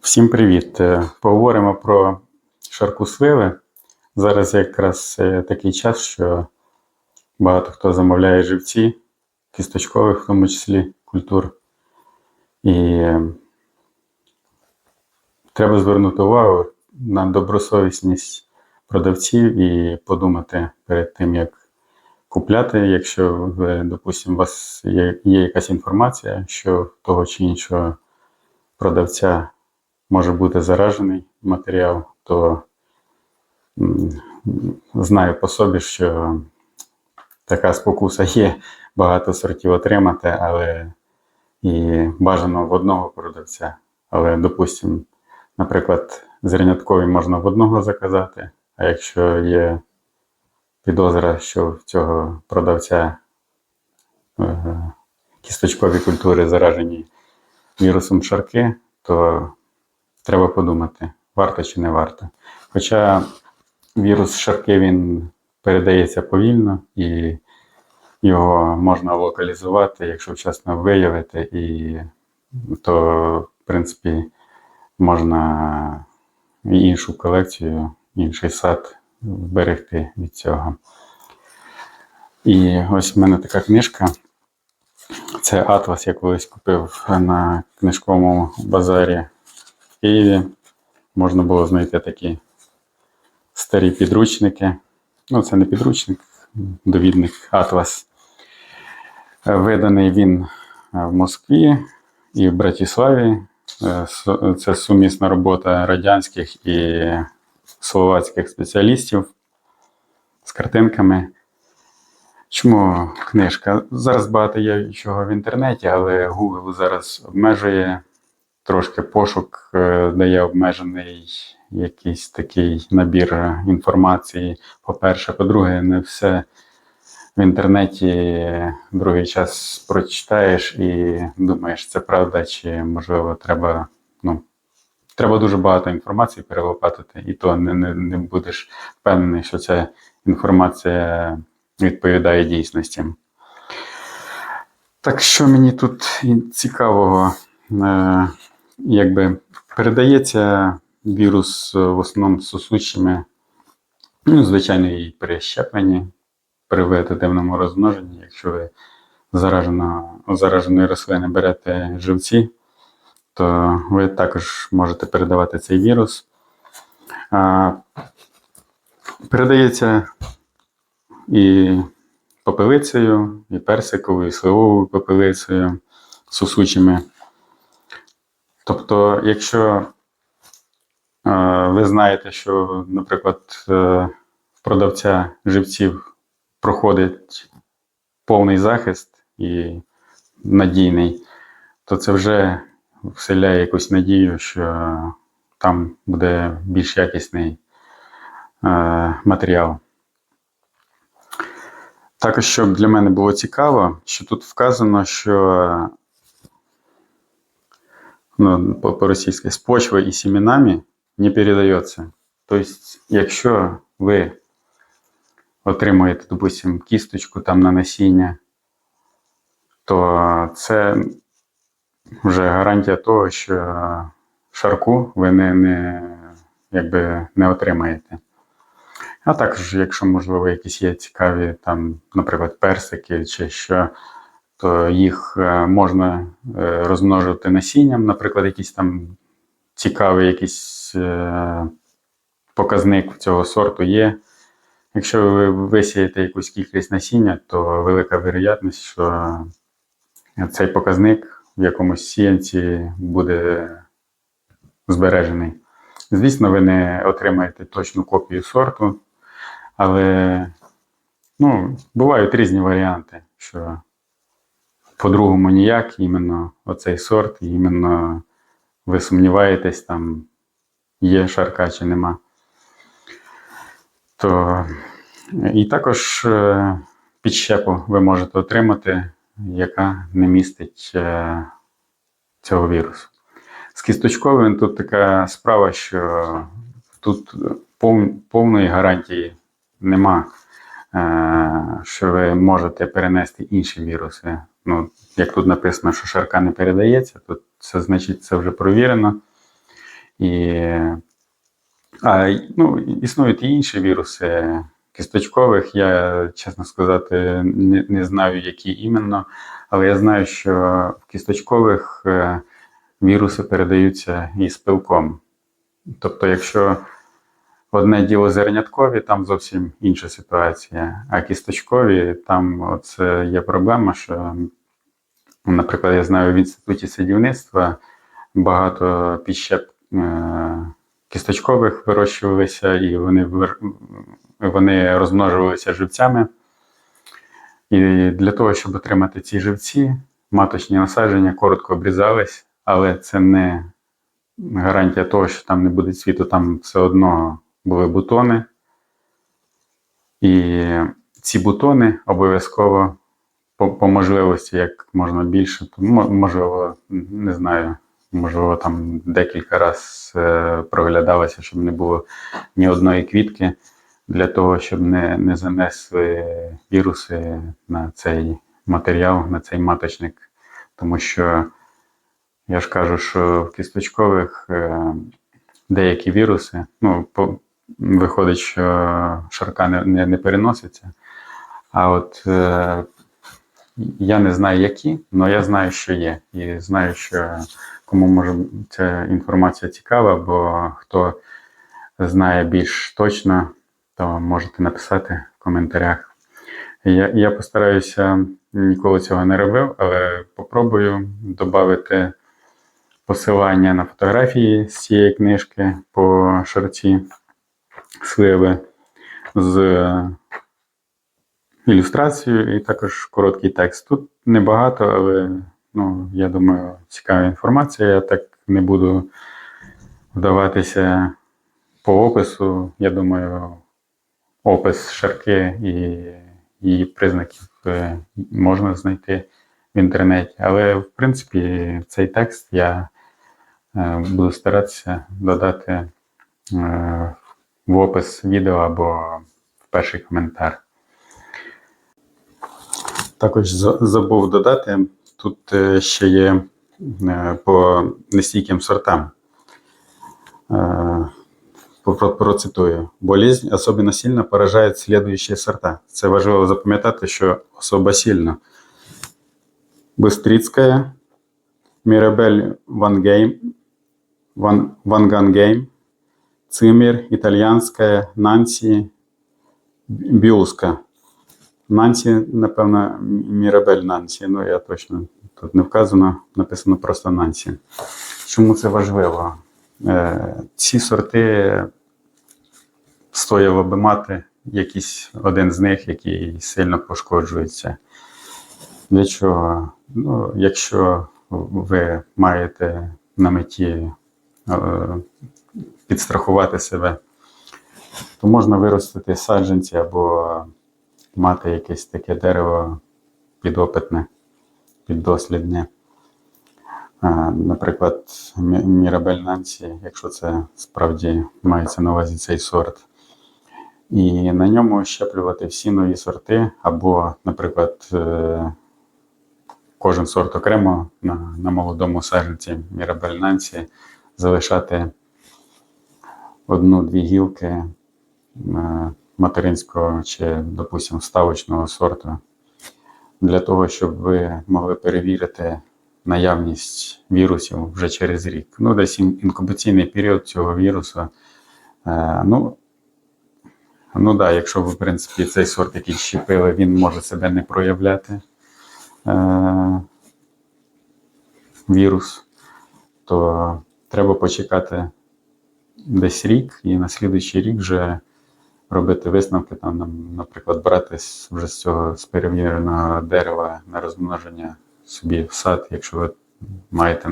Всім привіт! Е, Поговоримо про шарку сливи. Зараз якраз е, такий час, що багато хто замовляє живці, кісточкових, в тому числі культур. І е, треба звернути увагу на добросовісність продавців і подумати перед тим, як купляти, якщо допустимо, у вас є якась інформація, що того чи іншого продавця може бути заражений матеріал, то знаю по собі, що така спокуса є багато сортів отримати, але і бажано в одного продавця. Але, допустимо, наприклад, зерняткові можна в одного заказати, а якщо є підозра, що в цього продавця е, кісточкові культури заражені вірусом шарки, то треба подумати, варто чи не варто. Хоча вірус шарки він передається повільно і його можна локалізувати, якщо вчасно виявити, і то, в принципі, можна іншу колекцію, інший сад вберегти від цього. І ось в мене така книжка. Це Атлас, я колись купив на книжковому базарі Києві. Можна було знайти такі старі підручники. Ну, це не підручник, довідник Атлас. Виданий він е, в Москві і в Братиславі. Е, Це сумісна робота радянських і словацьких спеціалістів з картинками. Чому книжка? Зараз багато є чого в інтернеті, але Google зараз обмежує трошки пошук, е, дає обмежений якийсь такий набір інформації. По-перше, по-друге, не все в інтернеті другий час прочитаєш і думаєш, це правда, чи можливо треба. Ну, треба дуже багато інформації перелопатити, і то не, не, не будеш впевнений, що ця інформація відповідає дійсності. Так що мені тут цікавого, якби передається вірус е, в основному сосучими, ну, звичайно, і при щепленні, при вегетативному розмноженні, якщо ви заражено, зараженої рослини берете живці, то ви також можете передавати цей вірус. Передається і попелицею, і персиковою, і сливовою попелицею, сосучими. Тобто, якщо е, ви знаєте, що, наприклад, е, в продавця живців проходить повний захист і надійний, то це вже вселяє якусь надію, що там буде більш якісний е, матеріал. Також, щоб для мене було цікаво, що тут вказано, що ну, по- по-російськи з почвою і семенами не передається. Тобто, якщо ви отримуєте, допустим, кісточку там на насіння, то це вже гарантія того, що шарку ви не, не, якби, не отримаєте. А також, якщо, можливо, якісь є цікаві, там, наприклад, персики чи що, то їх е, можна е, розмножувати насінням, наприклад, якийсь там цікавий якийсь е, показник цього сорту є. Якщо ви висієте якусь кількість насіння, то велика вірогідність, що цей показник в якомусь сіянці буде збережений. Звісно, ви не отримаєте точну копію сорту, але ну, бувають різні варіанти, що по-другому ніяк, іменно оцей сорт, іменно ви сумніваєтесь, там є шарка чи нема. То і також е, підщепу ви можете отримати, яка не містить е, цього вірусу. З кісточковим тут така справа, що тут повної гарантії нема, е, що ви можете перенести інші віруси. Ну, як тут написано, що шарка не передається, то це значить це вже провірено. І, а, ну, існують і інші віруси кісточкових. Я, чесно сказати, не, не знаю, які іменно, але я знаю, що в кісточкових е, віруси передаються із пилком. Тобто, якщо одне діло зерняткові, там зовсім інша ситуація. А кісточкові, там це є проблема, що, наприклад, я знаю в інституті садівництва багато піщеп е, кісточкових вирощувалися, і вони, вони розмножувалися живцями. І для того, щоб отримати ці живці, маточні насадження коротко обрізались, але це не гарантія того, що там не буде цвіту, там все одно були бутони. І ці бутони обов'язково по, по можливості як можна більше, можливо, не знаю, можливо, там декілька разів проглядалося, щоб не було ні одної квітки, для того, щоб не, не занесли віруси на цей матеріал, на цей маточник. Тому що я ж кажу, що в кісточкових е, деякі віруси, ну, по, виходить, що шарка не, не, не переноситься. А от е, я не знаю, які, але я знаю, що є. І знаю, що кому може ця інформація цікава, бо хто знає більш точно, то можете написати в коментарях. Я, я постараюся ніколи цього не робив, але попробую додати посилання на фотографії з цієї книжки по шарці сливи з ілюстрацією і також короткий текст. Тут небагато, але ну, я думаю, цікава інформація. Я так не буду вдаватися по опису. Я думаю, опис шарки і її признаків е, можна знайти в інтернеті. Але, в принципі, цей текст я е, буду старатися додати е, в опис відео або в перший коментар. Також забув додати, тут е, ще є е, по нестійким сортам. Е, Процитую. Болезнь особенно сильно поражает следующие сорта. Це важливо запам'ятати, що особо сильно. Бистрицькая, Мірабель Вангейм, Ван, Вангангейм, Цимір, Італіянська, Нансі, Бюлска. Нансі, напевно, Мірабель Нансі, ну я точно тут не вказано, написано просто Нансі. Чому це важливо? Е, ці сорти стояло би мати якийсь один з них, який сильно пошкоджується. Для чого? Ну, якщо ви маєте на меті е, підстрахувати себе, то можна виростити саджанці або мати якесь таке дерево підопитне, піддослідне. Наприклад, Мі- Мірабель Нансі, якщо це справді мається на увазі цей сорт. І на ньому щеплювати всі нові сорти, або, наприклад, е, кожен сорт окремо на, на молодому саджанці Мірабель Нансі залишати одну-дві гілки е, материнського чи, допустимо, ставочного сорту, для того, щоб ви могли перевірити наявність вірусів вже через рік. Ну, десь інкубаційний період цього вірусу. Е, ну, ну да, якщо ви, в принципі, цей сорт, який щепили, він може себе не проявляти. Е, вірус, то треба почекати десь рік, і на слідуючий рік вже робити висновки, там, наприклад, брати вже з цього з перевіреного дерева на розмноження собі в сад, якщо ви маєте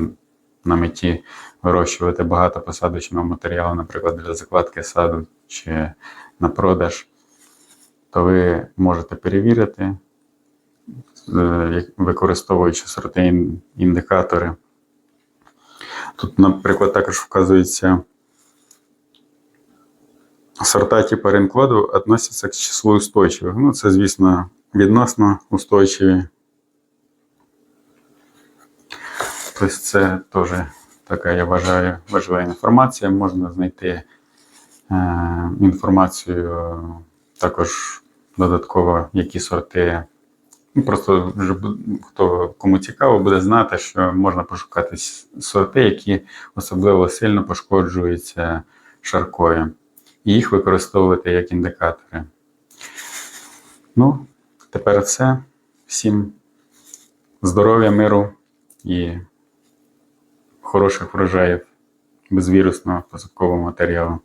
на меті вирощувати багато посадочного матеріалу, наприклад, для закладки саду чи на продаж, то ви можете перевірити, е, використовуючи сорти індикатори. Тут, наприклад, також вказується сорта типу ринкоду относяться к числу устойчивих. Ну, це, звісно, відносно устойчиві. Тобто це теж така, я вважаю, важлива інформація. Можна знайти е, інформацію е, також додатково, які сорти. Ну, Просто вже хто кому цікаво, буде знати, що можна пошукати сорти, які особливо сильно пошкоджуються шаркою, і їх використовувати як індикатори. Ну, тепер все. Всім здоров'я, миру і хороших врожаїв безвірусного посадкового матеріалу.